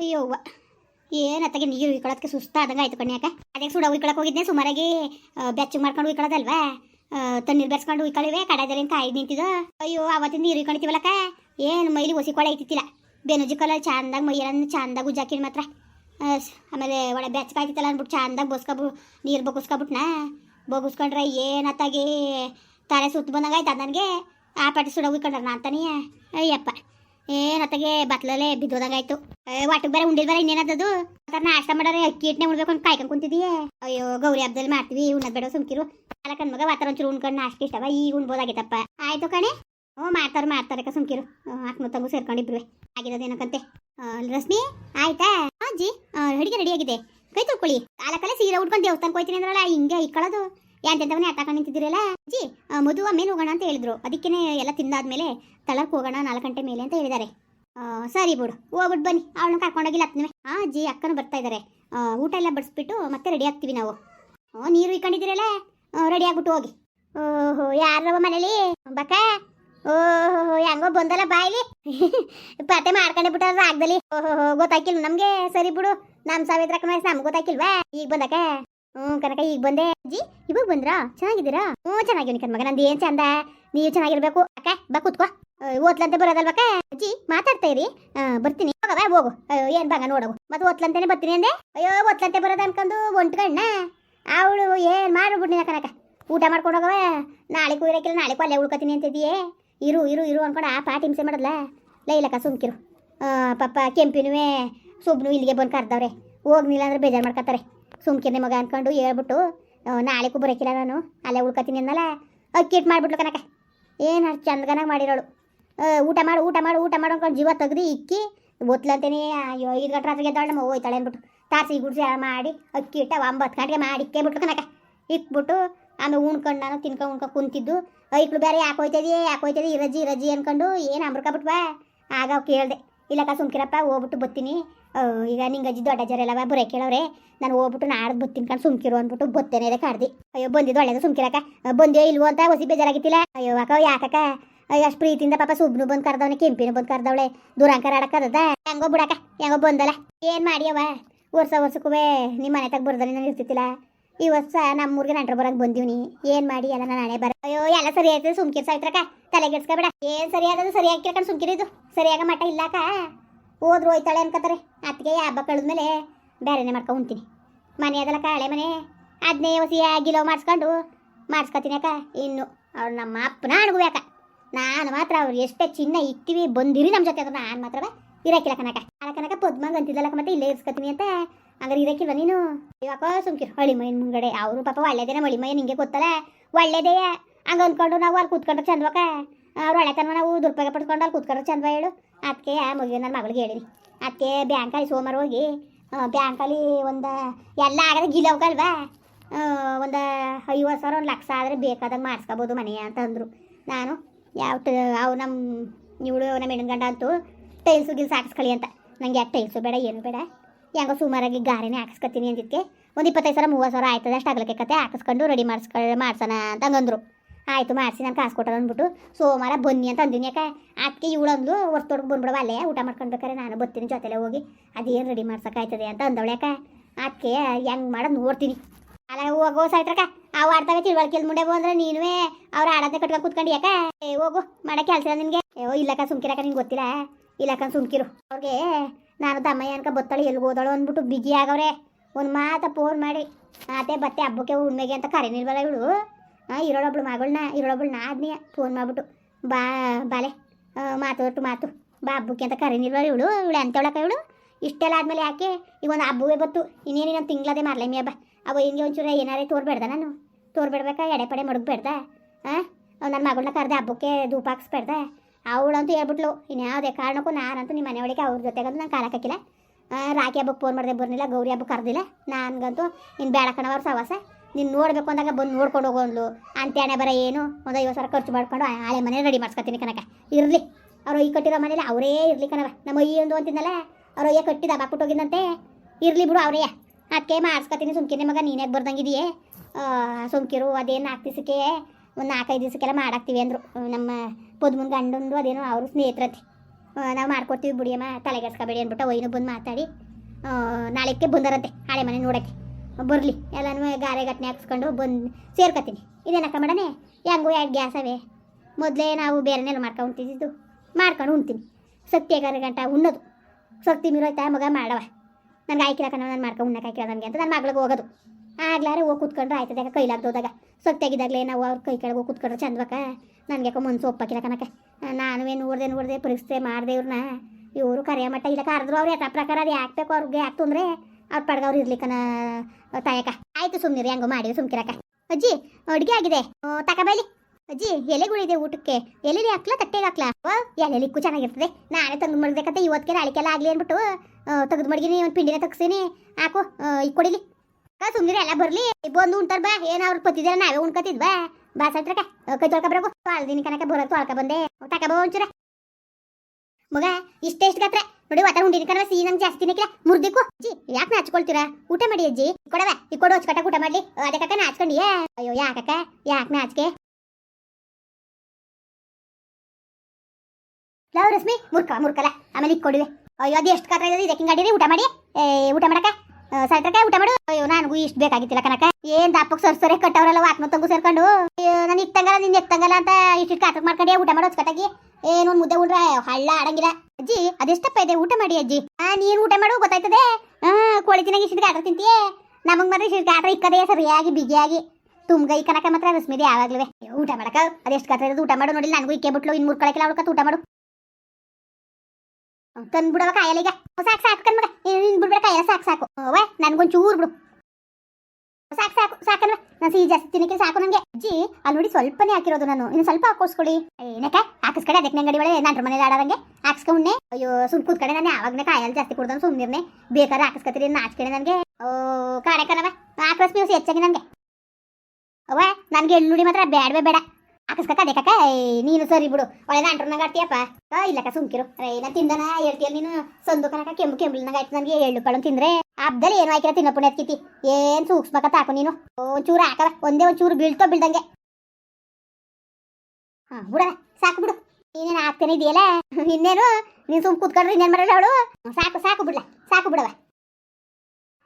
ಅಯ್ಯೋ ಅವ್ವ ಏನು ಅತ್ತಗೆ ನೀರು ಉಯ್ಕೊಳ್ಳೋದಕ್ಕೆ ಸುಸ್ತಾದಂಗೆ ಆಯ್ತು ಕಣ್ಯಾಕ. ಅದೇ ಸುಡ ಉಯ್ಕೊಳಕ್ಕೆ ಹೋಗಿದ್ದೆ ಸುಮಾರಾಗಿ ಆ, ಬೆಚ್ಚು ಮಾಡ್ಕೊಂಡು ಉಯ್ಕೊಳ್ಳೋದಲ್ವಾ ತಣ್ಣೀರು ಬೆರೆಸ್ಕೊಂಡು ಉಯ್ಕೊಳ್ಳಿವೆ ಕಡದಲ್ಲಿ ಕಾಯಿ ನಿಂತಿದ್ದು ಅಯ್ಯೋ ಅವತ್ತಿನ ನೀರು ಉಯ್ಕೊಳ್ತೀವಲ್ಲಕ್ಕ ಏನು ಮೈಲಿ ಒಸಿ ಕೊಳೆ ಐತಿತ್ತಿಲ್ಲ ಬೆನುಜಿ ಕಲರ್ ಚಂದಾಗ ಮೈಯರನ್ನು ಚಂದಾಗ ಉಜ್ಜಾಕಿನ ಮಾತ್ರ. ಆಮೇಲೆ ಒಳ್ಳೆ ಬೆಚ್ಚಗಾಯ್ತಿತ್ತಲ್ಲ ಅಂದ್ಬಿಟ್ಟು ಚಂದಾಗ ಬಸ್ಕೊಬು ನೀರು ಬಗ್ಗಿಸ್ಕೊಬಿಟ್ನಾ ಬಗ್ಗಿಸ್ಕೊಂಡ್ರೆ ಏನತ್ತಾಗಿ ತಲೆ ಸುತ್ತ ಬಂದಂಗೆ ಆಯ್ತು ನನಗೆ? ಆ ಪಾಟಿ ಸುಡ ಉಯ್ಕೊಂಡ್ರ ನಾ ಅಂತಾನೆ ಅಯ್ಯಪ್ಪ. ಏನತ್ತಾಗೆ ಬತ್ಲಲೆ ಬಿದ್ದೋದಾಗಾಯ್ತು. ಒಟ್ಟಿಗೆ ಬೇರೆ ಉಂಡಿದ್ ಬೇರೆ ಇನ್ನೇನದದು? ಅದನ್ನ ನಾಷ್ಟ ಮಾಡೋರೆ, ಅಕ್ಕಿ ಹಿಟ್ನೆ ಉಣ್ಬೇಕು ಅಂತ ಕಾಯ್ಕೊಂಡ್ ಕುಂತಿದೀಯೇ. ಅಯ್ಯೋ, ಗೌರಿ ಹಬ್ಬದಲ್ಲಿ ಮಾಡ್ತೀವಿ, ಉಣ್ಣದ್ ಬೇಡ ಸುಮ್ಕಿರು. ಅಲ್ಲ ಕಣ್ಮಗ ವಾತಾವರಣ ಒಂಚೂರು ಉಣ್ಕೊಂಡು ನಾಷ್ಟ ಇಷ್ಟವ ಈಗ ಉಣ್ಬೋದಾಗಿತ್ತಪ್ಪ ಆಯ್ತು ಕಣೆ. ಹ್ಞೂ ಮಾಡ್ತಾರೆ ಮಾಡ್ತಾರೆ ಕ ಸುಮ್ಕಿರು. ಅಕ್ಕನ ತಂಗು ಸೇರ್ಕೊಂಡಿಬ್ರುವೆ ಆಗಿರೋದೇನಕ್ಕಂತೆ ರಶ್ಮಿ, ಆಯ್ತಾ? ಅಜ್ಜಿ ಅಡಿಗೆ ರೆಡಿ ಆಗಿದೆ. ಕೈ ತೊಳ್ಕೊಳ್ಳಿ. ಕಾಲಕಲೆ ಸೀರೆ ಉಟ್ಕೊಂಡು ದೇವಸ್ಥಾನಕ್ಕೆ ಹೋಯ್ತೀನಿ ಅಂದ್ರಲ್ಲ, ಹಿಂಗೆ ಇಕ್ಕೊಳ್ಳೋದು ಎಂತೆಂತವನ್ನೇ ಆಟಾಕೊಂಡು ನಿಂತಿದ್ದೀರಲ್ಲ ಅಜ್ಜಿ? ಮದುವ ಮೇಲೆ ಹೋಗೋಣ ಅಂತ ಹೇಳಿದ್ರು. ಅದಕ್ಕೇನೆ ಎಲ್ಲ ತಿಂದಾದ್ಮೇಲೆ ತಳಕ್ಕೆ ಹೋಗೋಣ ನಾಲ್ಕು ಗಂಟೆ ಮೇಲೆ ಅಂತ ಹೇಳಿದ್ದಾರೆ. ಸರಿ ಬಿಡು. ಹೋಗ್ಬಿಟ್ಟು ಬನ್ನಿ. ಅವಳನ್ನ ಕರ್ಕೊಂಡೋಗಿಲ್ಲ ಹತ್ತನೇ ಆ, ಅಜ್ಜಿ, ಅಕ್ಕನು ಬರ್ತಾ ಇದ್ದಾರೆ ಊಟ ಎಲ್ಲ ಬಡಿಸ್ಬಿಟ್ಟು ಮತ್ತೆ ರೆಡಿ ಆಗ್ತೀವಿ ನಾವು. ನೀರು ಇಕ್ಕೊಂಡಿದ್ದೀರಲ್ಲ ರೆಡಿ ಆಗ್ಬಿಟ್ಟು ಹೋಗಿ. ಓಹೋ ಯಾರವ ಮನೇಲಿ? ಬಕ? ಓಹೋ, ಹೆಂಗೋ ಬಂದಲ್ಲ ಬಾಯಿಲಿ. ಪತ್ತೆ ಮಾಡ್ಕೊಂಡೆ ಬಿಟ್ಟ ರಾಗದಲ್ಲಿ. ಓಹೋ ಗೊತ್ತಾಕಿಲ್ಲ ನಮ್ಗೆ? ಸರಿ ಬಿಡು. ನಮ್ ಸಾವಿತ್ರ ನಮ್ಗೆ ಗೊತ್ತಾಕಿಲ್ವಾ ಈಗ ಬಂದಕ? ಹ್ಞೂ ಕನಕ, ಈಗ ಬಂದೆ. ಅಜ್ಜಿ, ಇವಾಗ ಬಂದ್ರಾ? ಚೆನ್ನಾಗಿದ್ದೀರಾ? ಹ್ಞೂ ಚೆನ್ನಾಗಿವ್ನಿ ಕಣ್ಮಗ ನಂದು ಏನ್ ಚಂದ? ನೀವು ಚೆನ್ನಾಗಿರ್ಬೇಕು. ಅಕ್ಕ, ಬಾ ಕೂತ್ಕೋ. ಓದ್ಲಂತೆ ಬರೋದಲ್ವಕ್ಕ ಅಜ್ಜಿ, ಮಾತಾಡ್ತಾ ಇರಿ. ಬರ್ತೀನಿ. ಹೋಗವ ಹೋಗು. ಏನ್ ಬಾಗ ನೋಡವು ಮತ್ತೆ ಓದ್ಲಂತೆ ಬರ್ತೀನಿ ಅಂದೆ. ಅಯ್ಯೋ, ಓದ್ಲಂತೆ ಬರೋದ ಅನ್ಕೊಂಡು ಒಂಟ್ಕಣ್ಣ ಅವಳು ಏನ್ ಮಾಡ್ಬಿಡ್ನಿ ಕನಕ? ಊಟ ಮಾಡ್ಕೊಂಡು ಹೋಗವ? ನಾಳೆ ಕೂರಕ್ಕಿಲ್ಲ ನಾಳೆ ಅಲ್ಲೇ ಉಳ್ಕೊತೀನಿ ಅಂತಿದ್ದೀಯೇ. ಇರು ಇರು ಇರು ಅನ್ಕೊಂಡು ಆ ಪಾಟಿ ಹಿಂಸೆ ಲೈ ಲೈಲಕ್ಕ ಸುಮ್ಕಿರು. ಪಾಪ ಕೆಂಪಿನುವೆ, ಸುಬ್ನು ಇಲ್ಲಿಗೆ ಬಂದು ಕರ್ದವ್ರೆ. ಹೋಗ್ನಿಲ್ಲ ಅಂದ್ರೆ ಬೇಜಾರು ಮಾಡ್ಕೊತಾರೆ ಸುಮ್ಕಿರ್ನೆ ಮಗ ಅಂದ್ಕೊಂಡು ಹೇಳ್ಬಿಟ್ಟು ನಾಳೆಗೂ ಬರೋಕಿಲ್ಲ ನಾನು, ಅಲ್ಲೇ ಉಳ್ಕೊತೀನಿ ಅಕ್ಕಿ ಇಟ್ಟು ಮಾಡಿಬಿಟ್ಲು ಕನಕ ಏನು ಅಷ್ಟು ಚಂದಗನಾಗ ಮಾಡಿರೋಳು. ಊಟ ಮಾಡು ಊಟ ಮಾಡು ಊಟ ಮಾಡು ಅಂದ್ಕೊಂಡು ಜೀವ ತೆಗ್ದು ಇಕ್ಕಿ, ಒತ್ಲಂತೇನೆ, ಅಯ್ಯೋ, ಐದು ಗಂಟೆ ರಾತ್ರಿಗೆ ಗೆದ್ದಾಳೆ ನಮ್ಮ ಹೋಯ್ತಾಳೆ ಅಂದ್ಬಿಟ್ಟು ತಾರ್ಸಿ ಗುಡ್ಸಿ ಮಾಡಿ, ಅಕ್ಕಿ ಇಟ್ಟ ಒಂಬತ್ತು ಗಂಟೆಗೆ ಮಾಡಿ ಇಕ್ಕೇ ಬಿಟ್ಲು ಕನಕ ಇಕ್ಬಿಟ್ಟು ಆಮೇಲೆ ಉಣ್ಕೊಂಡು ನಾನು ತಿನ್ಕೊಂಡು ಉಣ್ಕೊಂಡು ಕುಂತಿದ್ದು. ಐಕ್ಳು ಬೇರೆ ಯಾಕೆ ಹೋಯ್ತದೆ ಯಾಕೆ ಹೋಯ್ತದೆ ಇರಜಿ ಇರಜಿ ಅಂದ್ಕೊಂಡು ಏನು ಅಮ್ರಕಬಿಟ್ವಾ ಆಗ ಅವ್ ಕೇಳಿದೆ ಇಲ್ಲಕ್ಕ ಸುಮ್ಕಿರಪ್ಪ, ಹೋಗ್ಬಿಟ್ಟು ಬತ್ತೀನಿ. ಈಗ ನಿಂಗೆ ಅಜ್ಜಿ ದೊಡ್ಡ ಜರೆಲ್ಲವ ಬುರೆ ಕೇಳವ್ರೆ ನಾನು ಹೋಗ್ಬಿಟ್ಟು ನಾಡ್ದು ಬತ್ತೀನಿ ಕಣ್, ಸುಮ್ಕಿರು ಅಂದ್ಬಿಟ್ಟು ಬತ್ತೇನೆ ಇದೆ ಕರ್ದಿ ಅಯ್ಯೋ ಬಂದಿದ್ದು ಒಳ್ಳೇದು ಸುಮ್ಕಿರಕ್ಕ. ಬಂದೇ ಇಲ್ವೋ ಅಂತ ಹೊಸಿ ಬೇಜಾರಾಗಿತ್ತಿಲ್ಲ? ಅಯ್ಯೋ, ಅಕ್ಕ, ಯಾಕಕ್ಕ? ಅಷ್ಟು ಪ್ರೀತಿಯಿಂದ ಪಾಪ ಸುಬ್ನು ಬಂದು ಕರ್ದವನೆ, ಕೆಂಪಿನ ಬಂದು ಕರ್ದವಳೆ. ದೂರಾಂಕರ ಆಡಕ್ಕದ ಹೆಂಗೋ ಬಿಡಕ್ಕ, ಹೆಂಗೋ ಬಂದಲ್ಲ? ಏನು ಮಾಡಿಯವ ವರ್ಷ ವರ್ಷಕ್ಕೂ ನಿಮ್ಮ ಮನೆ ತಗ ಬರ್ದಲ್ಲಿ ನಾನು ಇರ್ತಿತ್ತಿಲ್ಲ. ಈ ವರ್ಷ ನಮ್ಮೂರಿಗೆ ನಂಟ್ರ ಬರಕ್ ಬಂದಿವಿ ಏನ್ ಮಾಡಿ ಎಲ್ಲ ನಾನು ಹಣೆ ಬರ ಅಯ್ಯೋ, ಎಲ್ಲ ಸರಿ ಆಯ್ತದೆ, ಸುಮ್ಕಿರ್ ಸಾಯ್ತ್ರಕ ತಲೆಗೆಡ್ಸ್ಕೊಬೇಡ ಏನ್ ಸರಿ ಆಗದು ಸರಿ ಹಾಕಿರ್ಕೊಂಡು ಸುಮ್ಕಿರಿದು ಸರಿಯಾಗ ಮಠ ಇಲ್ಲಾಕ? ಹೋದ್ರು ಹೋಯ್ತಾಳೆ ಅನ್ಕೋತಾರೆ. ಅದಕ್ಕೆ ಹಬ್ಬ ಕಳೆದ್ಮೇಲೆ ಬೇರೆನೆ ಮಾಡ್ಕೊ ಉಣ್ತೀನಿ. ಮನೆ ಅದಲ್ಲ ಕಾಳೆ ಮನೆ. ಅದನ್ನೇ ಹೊಸಿ ಗಿಲೋ ಮಾಡಿಸ್ಕೊಂಡು ಮಾಡಿಸ್ಕೊತೀನಿ ಅಕ್ಕ. ಇನ್ನು ಅವ್ರು ನಮ್ಮ ಅಪ್ಪನ ಅಣಗುವೆ ಅಕ್ಕ. ನಾನು ಮಾತ್ರ ಅವ್ರು ಎಷ್ಟೇ ಚಿನ್ನ ಇಕ್ತೀವಿ ಬಂದಿರಿ ನಮ್ಮ ಜೊತೆ ನಾನು ಮಾತ್ರ ಇರಕ್ಕಿಲ್ಲ ಕನಕ ಅಲ್ಲ ಕನಕ ಪದ್ಮಂಗ್ ಅಂತಿದ್ದಲ್ಲ ಮತ್ತೆ ಇಲ್ಲೇ ಇರ್ಸ್ಕೊತೀನಿ ಅಂತ ಹಂಗಾರೆ ಇರಕ್ಕಿಲ್ವ ನೀನು. ಯಾಕೋ ಸುಮ್ಕಿರು. ಹಳಿ ಮೈನ್ ಮುಂಗಡೆ. ಅವರು ಪಾಪ ಒಳ್ಳೇದೇನೆ ಮಳಿ ಮೈ ನಿಂಗೆ ಗೊತ್ತಲ್ಲ ಒಳ್ಳೇದೇ. ಹಂಗೆ ಅಂದ್ಕೊಂಡು ನಾವು ಅಲ್ಲಿ ಕೂತ್ಕೊಂಡ್ರೆ ಚಂದ್ವಕ ಅವ್ರು ಒಳ್ಳೆತನ ನಾವು ದುರುಪಯೋಗ ಪಡ್ಕೊಂಡು ಅಲ್ಲಿ ಕೂತ್ಕೊಂಡ್ರೆ ಚಂದ್ವ ಹೇಳು. ಅದಕ್ಕೆ ಮದುವೆ ನನ್ನ ಮಗಳಿಗೆ ಹೇಳಿರಿ. ಅದಕ್ಕೆ ಬ್ಯಾಂಕಲ್ಲಿ ಸೋಮವಾರ ಹೋಗಿ ಬ್ಯಾಂಕಲ್ಲಿ ಒಂದು ಎಲ್ಲ ಆಗದೆ ಗಿಲವಕಲ್ವಾ ಒಂದು ಐವತ್ತು ಸಾವಿರ, ಒಂದು ಲಕ್ಷ ಆದರೆ ಬೇಕಾದಾಗ ಮಾಡಿಸ್ಕೋಬೋದು ಮನೆಯ ಅಂತ ಅಂದರು. ನಾನು, ಯಾವ ಅವು ನಮ್ಮ ಇವಳು, ನಮ್ಮ ಹೆಣ್ಣು ಗಂಡ ಅಂತೂ ಟೈಲ್ಸು ಗಿಲ್ಸ್ ಹಾಕಿಸ್ಕೊಳ್ಳಿ ಅಂತ. ನಂಗೆ ಯಾಕೆ ಟೈಲ್ಸು ಬೇಡ, ಏನು ಬೇಡ. ಹೆಂಗೋ ಸುಮಾರಾಗಿ ಗಾರೆನೇ ಹಾಕಿಸ್ಕೊತೀನಿ ಅಂದಿದ್ದಕ್ಕೆ ಒಂದು ಇಪ್ಪತ್ತೈದು ಸಾವಿರ, ಮೂವತ್ತು ಸಾವಿರ ಆಯ್ತದೆ, ಅಷ್ಟು ಆಗಲಿಕ್ಕೆ ಕತೆ. ಹಾಕಿಸ್ಕೊಂಡು ರೆಡಿ ಮಾಡಿಸ್ಕ, ಮಾಡ್ಸೋಣ ಅಂತ ಹಂಗಂದ್ರು ಆಯಿತು, ಮಾಡಿಸಿ, ನಾನು ಕಾಸು ಕೊಟ್ಟರೆ ಅಂದ್ಬಿಟ್ಟು, ಸೋಮವಾರ ಬನ್ನಿ ಅಂತ ಅಂದಿನಿ. ಯಾಕೆ ಅದಕ್ಕೆ ಇವಳಂದು ಹೊರ್ತೊಡ್ಗೆ ಬಂದ್ಬಿಡವ ಅಲ್ಲೇ ಊಟ ಮಾಡ್ಕೊಂಡ್ಬೇಕಾರೆ ನಾನು ಬರ್ತೀನಿ, ಜೊತೆಲೆ ಹೋಗಿ. ಅದೇನು ರೆಡಿ ಮಾಡ್ಸೋಕ್ಕಾಯ್ತದೆ ಅಂತ ಅಂದವಳೆ ಯಾಕೆ? ಅದಕ್ಕೆ ಹೆಂಗೆ ಮಾಡೋದು ನೋಡ್ತೀನಿ. ಅಲ್ಲ, ಹೋಗೋ ಸಾಯ್ತ್ರಕ್ಕ ಅವು ಆಡ್ತಾವೆ ತಿಳುವಳಿಕೆ ಮುಂಡೆ ಅಂದ್ರೆ ನೀನುವೇ ಅವ್ರ ಆಡೋದೇ ಕಟ್ಕೊಂಡು ಕುತ್ಕೊಂಡು ಯಾಕೆ? ಏ, ಹೋಗು ಮಾಡೋ ಕೆಲಸ ನಿನಗೆ. ಓ, ಇಲ್ಲಕ್ಕ, ಸುಮ್ಕಿರಕ್ಕ, ನಿಂಗೆ ಗೊತ್ತಿಲ್ಲ. ಇಲ್ಲಕ್ಕ, ಸುಮ್ಕಿರು. ಅವ್ರಿಗೆ ನಾನು ತಮ್ಮಯ್ಯ ಅನ್ಕ ಬತ್ತಾಳೆ ಎಲ್ಲಿ ಹೋದಳು ಅಂದ್ಬಿಟ್ಟು ಬಿಗಿ ಆಗವ್ರೆ. ಒಂದು ಮಾತ ಫೋನ್ ಮಾಡಿ, ಆತೆ, ಬತ್ತೆ, ಹಬ್ಬಕ್ಕೆ ಉಣ್ಮೆಗೆ ಅಂತ ಕರೆ ನಿಲ್ವಲ್ಲ ಇವಳು. ಹಾಂ ಇರೋಳೊಬ್ಳು ಮಗಳನ್ನ ಇರೋಳೊಬ್ಳು ನಾದ್ನಿಯ ಫೋನ್ ಮಾಡ್ಬಿಟ್ಟು, ಬಾ, ಬಾಲೆ ಮಾತು ಒಟ್ಟು ಮಾತು. ಬಾ, ಹಬ್ಬಕ್ಕೆ ಅಂತ ಕರೆ ನಿಲ್ವಲ್ಲ ಇವಳು. ಇವಳು ಹೇಳಕ್ಕ ಇವಳು? ಇಷ್ಟೆಲ್ಲ ಆದಮೇಲೆ ಯಾಕೆ? ಈಗ ಒಂದು ಹಬ್ಬವೇ ಬತ್ತು. ಇನ್ನೇನು ನಾನು ತಿಂಗ್ಳದೇ ಮಾರ್ಲೇಮಿ ಹಬ್ಬ ಅವ ಹಿಂಗೆ ಒಂಚೂರು ಏನಾರೇ ತೋರ್ಬೇಡ್ದ ನಾನು? ತೋರ್ಬೇಡ್ಬೇಕಾ? ಎಡೆಪಡೆ ಮಡಗ್ಬೇಡ್ದ? ಹಾಂ ನನ್ನ ಮಗಳನ್ನ ಕರೆದೆ ಹಬ್ಬಕ್ಕೆ ಧೂಪ ಹಾಕ್ಸ್ಬೇಡ್ದ ಅವಳಂತೂ ಹೇಳ್ಬಿಟ್ಲು ಇನ್ಯಾವುದೇ ಕಾರಣಕ್ಕೂ ನಾನಂತೂ ನಿಮ್ಮ ಮನೆ ಒಳಗೆ ಅವ್ರ ಜೊತೆಗಂತೂ ನಾನು ಕಾಲಕ್ಕಾಕಿಲ್ಲ ರಾಖಿ ಹಬ್ಬಕ್ಕೆ ಫೋನ್ ಮಾಡಿದೆ ಬರ್ನಿಲ್ಲ ಗೌರಿ ಹಬ್ಬಕ್ಕೆ ಕರೆದಿಲ್ಲ. ನನಗಂತೂ ಇನ್ನು ಬೇಡ ಕಣವ್ರ ಸವಾಸ. ನೀನು ನೋಡಬೇಕು ಅಂದಾಗ ಬಂದು ನೋಡ್ಕೊಂಡು ಹೋಗೋನ್ಲು ಅಂತೇಣೆ ಬರ ಏನು? ಒಂದು ಐವತ್ತು ಸಾವಿರ ಖರ್ಚು ಮಾಡ್ಕೊಂಡು ಹಳೆ ಮನೆ ರೆಡಿ ಮಾಡ್ಸ್ಕೊತೀನಿ ಕಣಕ ಇರಲಿ. ಅವ್ರು ಈ ಕಟ್ಟಿರೋ ಮನೇಲಿ ಅವರೇ ಇರಲಿ ಕಣವ ನಮ್ಮ ಈ ಒಂದು ಅಂತಿದ್ದಲ್ಲ ಅವ್ರು ಅಯ್ಯ ಕಟ್ಟಿದ ಬಾಕ್ಬಿಟ್ಟು ಹೋಗಿದ್ದಂತೆ ಇರಲಿ ಬಿಡು ಅವರೇ. ಅದಕ್ಕೆ ಮಾಡಿಸ್ಕೊತೀನಿ ಸುಮ್ಕಿನ ಮಗ, ನೀನೇ ಬರ್ದಂಗಿದೆಯೇ? ಸುಮ್ಕಿರು, ಅದೇನು ಹಾಕ್ತಿಸಕ್ಕೆ ಒಂದು ನಾಲ್ಕೈದು ದಿವಸಕ್ಕೆಲ್ಲ ಮಾಡಾಕ್ತೀವಿ ಅಂದರು. ನಮ್ಮ ಪದ್ಮನ್ ಗಂಡಂದು ಅದೇನೋ ಅವರು ಸ್ನೇಹಿತರತಿ ನಾವು ಮಾಡ್ಕೊಡ್ತೀವಿ ಬಿಡಿಯಮ್ಮ ತಲೆಗೆಡ್ಸ್ಕೊಬೇಡಿ ಅಂದ್ಬಿಟ್ಟು ಒಯ್ನು ಬಂದು ಮಾತಾಡಿ. ನಾಳೆಕ್ಕೆ ಬಂದರಂತೆ, ಹಳೆ ಮನೆ ನೋಡೋಕ್ಕೆ. ಬರಲಿ, ಎಲ್ಲನೂ ಗಾರೆ ಘಟನೆ ಹಾಕ್ಸ್ಕೊಂಡು ಬಂದು ಸೇರ್ಕೊತೀನಿ. ಇದೇನಕ್ಕ ಮಾಡನೆ ಹೆಂಗೋ ಎರಡು ಗ್ಯಾಸ್ ಅವೇ. ಮೊದಲೇ ನಾವು ಬೇರೆನೆಲ್ಲ ಮಾಡ್ಕೊಂಡು ಮಾಡ್ಕೊಂಡು ಉಣ್ತೀನಿ. ಸತ್ಯಗಾರ ಗಂಟ ಉಣ್ಣೋದು. ಶಕ್ತಿ ಮೀರೋಯ್ತಾ ಮಗ ಮಾಡವ. ನನಗೆ ಆಯ್ಕಿಲ್ಲ ಕಣ, ನಾನು ಮಾಡ್ಕೊಂಡು ಉಣ್ಣಕ್ಕೆ ಆಯ್ಕಿಲ್ಲ ನನಗೆ ಅಂತ. ನನ್ನ ಮಗಳಿಗೆ ಹೋಗೋದು. ಆಗ್ಲಾರೆ ಹೋಗಿ ಕೂತ್ಕೊಂಡ್ರೆ ಆಯ್ತದಾಗ ಕೈಲಾಗ್ದೋದಾಗ. ಸೊತ್ತಾಗಿದ್ದಾಗಲೇ ನಾವು ಅವ್ರ ಕೈ ಕೆಳಗೆ ಹೋಗಿ ಕೂತ್ಕೊಂಡ್ರೆ ಚಂದವಕ್ಕ ನನಗೆ ಯಾಕೋ ಮನ್ಸು ಒಪ್ಪಕ್ಕಿಲ್ಲ ಕನಕ ನಾನು ಏನು ನೋಡ್ದೆ ನೋಡ್ದೆ ಪರೀಕ್ಷೆ ಮಾಡಿದೆ ಇವ್ರನ್ನ ಇವರು ಕರೆಯ ಮಟ್ಟ ಇಲ್ಲ ಕರೆದ್ರು ಅವ್ರು ಯಥ ಪ್ರಕಾರ ಅದು ಯಾಕೆ ಅವ್ರಿಗೆ ಯಾಕೆ ತೊಂದರೆ? ಅವ್ರ ಪಡ್ಗವ್ರು ಇರ್ಲಿಕ್ಕನ ತಾಯಕ ಆಯ್ತು ಸುಮ್ಮನಿರಿ ಹೆಂಗೋ ಮಾಡಿ ಸುಮ್ಕಿರಕ ಅಜ್ಜಿ, ಅಡುಗೆ ಆಗಿದೆ. ತಕಬೈಲಿ ಅಜ್ಜಿ, ಎಲೆಗಳಿದೆ ಊಟಕ್ಕೆ. ಎಲೆಲಿ ಹಾಕ್ಲಾ, ತಟ್ಟೆಗೆ ಹಾಕ್ಲಾ? ಓ ಎಲೆಲಿಕ್ಕೂ ಚೆನ್ನಾಗಿರ್ತದೆ. ನಾನೇ ತಂದು ಮಡ್ಬೇಕಂತ ಇವತ್ತಿಗೆ ನಾಳಿಕೆಲ್ಲ ಆಗಲಿ ಅಂದ್ಬಿಟ್ಟು ತೆಗೆದು ಮಡಗಿನಿ, ಒಂದು ಪಿಂಡಿನ ತಗ್ಸೀನಿ. ಹಾಕು ಈಗ ಕೊಡಿಲಿ ಸುಮ್ಮನೆ ಎಲ್ಲ ಬರಲಿ. ಬಂದು ಉಂಟಾರ ಬಾ. ಏನು ಅವ್ರು ಪತ್ತಿದಾರ ನಾವೇ ಉಣ್ಕತಿದ್ ಬಾ ಬಾ ಕೈ ತೊಳ್ಕ ಬರಕು ತೊಳ್ದಿನಿ ಕನಕ ಬೋರ ತೊಳ್ಕ ಬಂದೆ ತಕ ಬಾ ಒಂಚೂರ ಮಗ ಇಷ್ಟೇ ಇಷ್ಟ ಗಾತ್ರ ನೋಡಿ ವಾತಾವರಣ ಉಂಡಿನ ಕಣವ ಸೀ ನಮ್ಗೆ ಜಾಸ್ತಿ ನಿಕ್ಲ ಮುರ್ದಿಕ್ಕು ಅಜ್ಜಿ ಯಾಕೆ ನಾಚ್ಕೊಳ್ತೀರಾ ಊಟ ಮಾಡಿ ಅಜ್ಜಿ ಕೊಡವ ಈ ಕೊಡು ಕಟ್ಟ ಊಟ ಮಾಡ್ಲಿ ಅದಕ್ಕ ನಾಚ್ಕೊಂಡಿಯಾ ಅಯ್ಯೋ ಯಾಕಕ್ಕ ಯಾಕೆ ನಾಚ್ಕೆ ಲವ್ ರಶ್ಮಿ ಮುರ್ಕ ಮುರ್ಕಲ ಆಮೇಲೆ ಈಗ ಕೊಡುವೆ ಅಯ್ಯೋ ಅದು ಎಷ್ಟು ಕಾತ್ರ ಇದೆ ಇದಕ್ಕಿಂಗ್ ಗಾಡಿರಿ ಊಟ ಮಾಡಿ ಊಟ ಮಾಡಕ ಸೈತ್ರಕ ಊಟ ಮಾಡು. ಅಯ್ಯೋ, ನನಗೂ ಇಷ್ಟು ಬೇಕಾಗಿತ್ತಿಲ್ಲ ಕನಕ ಏನ್ ದಾಪಕ್ ಸರ್ ಸರಿ ಕಟ್ಟವ್ರಲ್ಲ, ವಾಕ್ನ ತಂಗು ಸೇರ್ಕೊಂಡು. ನಾನು ಇತ್ತಂಗಲ್ಲ, ನಿನ್ ಎತ್ತಂಗಲ್ಲ ಅಂತ ಇಷ್ಟು ಕಾತಕ್ ಮಾಡ್ಕೊಂಡೆ, ಊಟ ಮಾಡೋ ಕಟ್ಟಾಗಿ ಏನೊಂದು ಮುದ್ದೆ ಉಂಡ್ರೆ ಹಳ್ಳ ಆಡಂಗಿಲ್ಲ. ಅಜ್ಜಿ, ಅದೆಷ್ಟಪ್ಪ ಇದೆ ಊಟ ಮಾಡಿ ಅಜ್ಜಿ? ಆ, ನೀನ್ ಊಟ ಮಾಡು, ಗೊತ್ತಾಯ್ತದೆ? ಹಾ ಕೋಳಿ ತಿನ್ನಾಗಿ ಇಷ್ಟು ಗಾತ್ರ ತಿಂತೀಯೇ? ನಮಗ್ ಮಾತ್ರ ಇಷ್ಟು ಗಾತ್ರ ಇಕ್ಕದೆ, ಸರಿಯಾಗಿ, ಬಿಗಿಯಾಗಿ. ತುಂಬ್ಗ ಈ ಕನಕ ಮಾತ್ರ ರಶ್ಮಿದೆ ಯಾವಾಗ್ಲೂ ಊಟ ಮಾಡಕ ಅದೆಷ್ಟು ಗಾತ್ರ ಊಟ ಮಾಡು ನೋಡಿ ನನಗೂ ಇಕ್ಕೆ ಬಿಟ್ಲು, ಇನ್ ಮೂರ್ ಕಳಕಿಲ್ಲ ಊಟ ಮಾಡು. ತಂದ್ಬಿಡವ ಕಾಯಲ್ಲ ಈಗ. ಸಾಕು ಸಾಕು ಕಣ್ಮಗ ಇನ್ ಬಿಡ್ಬೇಡ ಕಾಯಲ್ಲ, ಸಾಕು ಸಾಕು. ವಾ ನನ್ಗೊಂದು ಚೂರು ಬಿಡು. ಸಾಕು ಸಾಕು, ಸಾಕಲ್ವ? ನಾನು ಸಿಹಿ ಜಾಸ್ತಿ ತಿನ್ನಕ್ಕೆ ಸಾಕು ನನಗೆ ಅಜ್ಜಿ, ಅಲ್ಲಿ ನೋಡಿ ಸ್ವಲ್ಪನೇ ಹಾಕಿರೋದು ನಾನು. ಇನ್ನು ಸ್ವಲ್ಪ ಹಾಕೋಸ್ಕೊಡಿ ಏನಕ್ಕ ಹಾಕಿಸ್ಕಡೆ ಅದಕ್ಕೆ ಅಂಗಡಿ ಒಳಗೆ ನಾನು ಮನೇಲಿ ಆಡೋರಂಗೆ ಹಾಕ್ಸ್ಕೊಂಡೆ ಅಯ್ಯೋ ಸುಮ್ ಕೂತ್ಕಡೆ ನಾನು ಯಾವಾಗನೇ ಕಾಯಲ್ಲಿ ಜಾಸ್ತಿ ಕುಡ್ದನು ಸುಮ್ಮನಿರ್ನೆ ಬೇಕಾದ್ರೆ ಹಾಕಿಸ್ಕೊತೀರಿ ನಾಚ್ಕಡೆ ನನಗೆ. ಓ, ಕಾಡೆ ಕಣವ ಹಾಕ್ರಸ್ ಹೆಚ್ಚಾಗಿ ನನಗೆ. ಅವ್ವ, ನನಗೆ ಎಳ್ಳುಡಿ ಮಾತ್ರ ಬೇಡವೇ ಬೇಡ. ಹಾಕಿಸ್ಕಕ್ಕ ಅದಕ್ಕಕ್ಕ ನೀನು ಸರಿ ಬಿಡು. ಒಳ್ಳೆ ಅಂಟ್ರನಾಗ ಆಡ್ತೀಯಪ್ಪ. ಇಲ್ಲಕ್ಕ ಸುಮ್ಕಿರು. ಅರೇ ನಾನು ತಿಂದನ, ಹೇಳ್ತೀಯ ನೀನು? ಸಂದು ಕನಕ ಕೆಂಪು ಕೆಂಬುಲಿನಾಗ ಆಯ್ತು ನನಗೆ ಎಳ್ಳು ಕಳು ತಿಂದ್ರೆ. ಹಬ್ಬದಲ್ಲಿ ಏನು ಹಾಕಿರ ತಿನ್ನ ಪುಣ್ಯ ಎತ್ಕಿತಿ ಏನ್ ಸೂಕ್ಷ್ಮಕ ತಾಕು ನೀನು. ಒಂಚೂರು ಹಾಕವ, ಒಂದೇ ಒಂಚೂರು ಬೀಳ್ತೋ ಬೀಳ್ದಂಗೆ. ಹಾ ಬಿಡವ ಸಾಕು ಬಿಡು. ನೀನೇನು ಹಾಕ್ತೇನೆ ಇದೆಯಲ್ಲ? ಇನ್ನೇನು ನೀನು ಸುಮ್ ಕೂತ್ಕೊಂಡ್ರೆ ಇನ್ನೇನು ಮಾಡಲ್ಲ ಅವಳು? ಸಾಕು ಸಾಕು ಬಿಡ್ಲ, ಸಾಕು ಬಿಡವ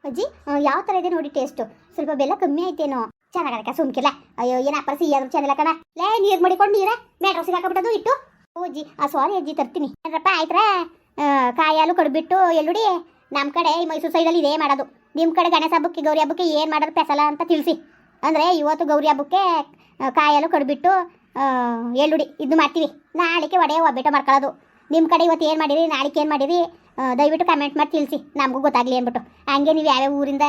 ಅಜ್ಜಿ ಯಾವ ಥರ ಇದೆ ನೋಡಿ ಟೇಸ್ಟು ಸ್ವಲ್ಪ ಬೆಲ್ಲ ಕಮ್ಮಿ ಆಯ್ತೇನೋ. ಚೆನ್ನಾಗದಕ್ಕ ಸುಮ್ಕಿಲ್ಲ ಅಯ್ಯೋ, ಏನ ಅಪ್ಪ ಸಿಹಿ ಆದ್ರೂ ಕಣ ಲೇ, ನೀರು ಮಾಡಿಕೊಂಡು ನೀರ ಮೇಟ್ರೋ ಹಾಕಬಿಟ್ಟದು ಇಟ್ಟು. ಓಜಿ, ಆ ಸಾರಿ ಅಜ್ಜಿ ತರ್ತೀನಿ. ಏನರಪ್ಪ, ಆಯ್ತರ? ಕಾಯಾಲು ಕಡ್ಬಿಟ್ಟು ಎಲ್ಲುಡಿ ನಮ್ಮ ಕಡೆ ಈ ಮೈಸೂರು ಸೈಡಲ್ಲಿ ಇದೇ ಮಾಡೋದು. ನಿಮ್ಮ ಕಡೆ ಗಣೇಶ ಹಬ್ಬಕ್ಕೆ, ಗೌರಿ ಹಬ್ಬಕ್ಕೆ ಏನು ಮಾಡೋದು ಪೆಸಲ ಅಂತ ತಿಳಿಸಿ. ಅಂದರೆ ಇವತ್ತು ಗೌರಿ ಹಬ್ಬಕ್ಕೆ ಕಾಯಾಲು ಕಡ್ಬಿಟ್ಟು ಎಳ್ಳುಡಿ. ಇದು ಮಾಡ್ತೀವಿ. ನಾಳೆಗೆ ಒಡೆ ಒಬ್ಬಟ್ಟು ಮಾಡ್ಕೊಳ್ಳೋದು. ನಿಮ್ಮ ಕಡೆ ಇವತ್ತು ಏನು ಮಾಡಿರಿ? ನಾಳೆಗೆ ಏನು ಮಾಡಿರಿ? ದಯವಿಟ್ಟು ಕಮೆಂಟ್ ಮಾಡಿ ತಿಳಿಸಿ. ನಮಗೂ ಗೊತ್ತಾಗಲಿ ಅಂದ್ಬಿಟ್ಟು. ಹಂಗೆ ನೀವು ಯಾವ್ಯಾವ ಊರಿಂದ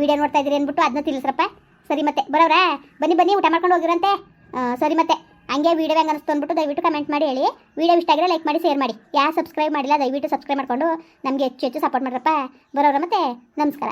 ವೀಡಿಯೋ ನೋಡ್ತಾ ಇದ್ದೀರಿ ಅಂದ್ಬಿಟ್ಟು ಅದನ್ನ ತಿಳಿಸ್ರಪ್ಪ. ಸರಿ ಮತ್ತೆ ಬರೋರಾ ಬನ್ನಿ ಬನ್ನಿ, ಊಟ ಮಾಡ್ಕೊಂಡು ಹೋಗಿರಂತೆ ಸರಿ ಮತ್ತೆ. ಹಂಗೆ ವೀಡಿಯೋ ಹೆಂಗೆ ಅನಿಸ್ತು ಅಂದ್ಬಿಟ್ಟು ದಯವಿಟ್ಟು ಕಮೆಂಟ್ ಮಾಡಿ, ಹೇಳಿ. ವೀಡಿಯೋ ಇಷ್ಟ ಆಗಿದ್ರೆ ಲೈಕ್ ಮಾಡಿ ಶೇರ್ ಮಾಡಿ. ಯಾರು ಸಬ್ಸ್ಕ್ರೈಬ್ ಮಾಡಿಲ್ಲ, ದಯವಿಟ್ಟು ಸಬ್ಸ್ಕ್ರೈಬ್ ಮಾಡಿಕೊಂಡು ನಮಗೆ ಹೆಚ್ಚು ಹೆಚ್ಚು ಸಪೋರ್ಟ್ ಮಾಡ್ರಪ್ಪ. ಬರೋರ ಮತ್ತೆ, ನಮಸ್ಕಾರ.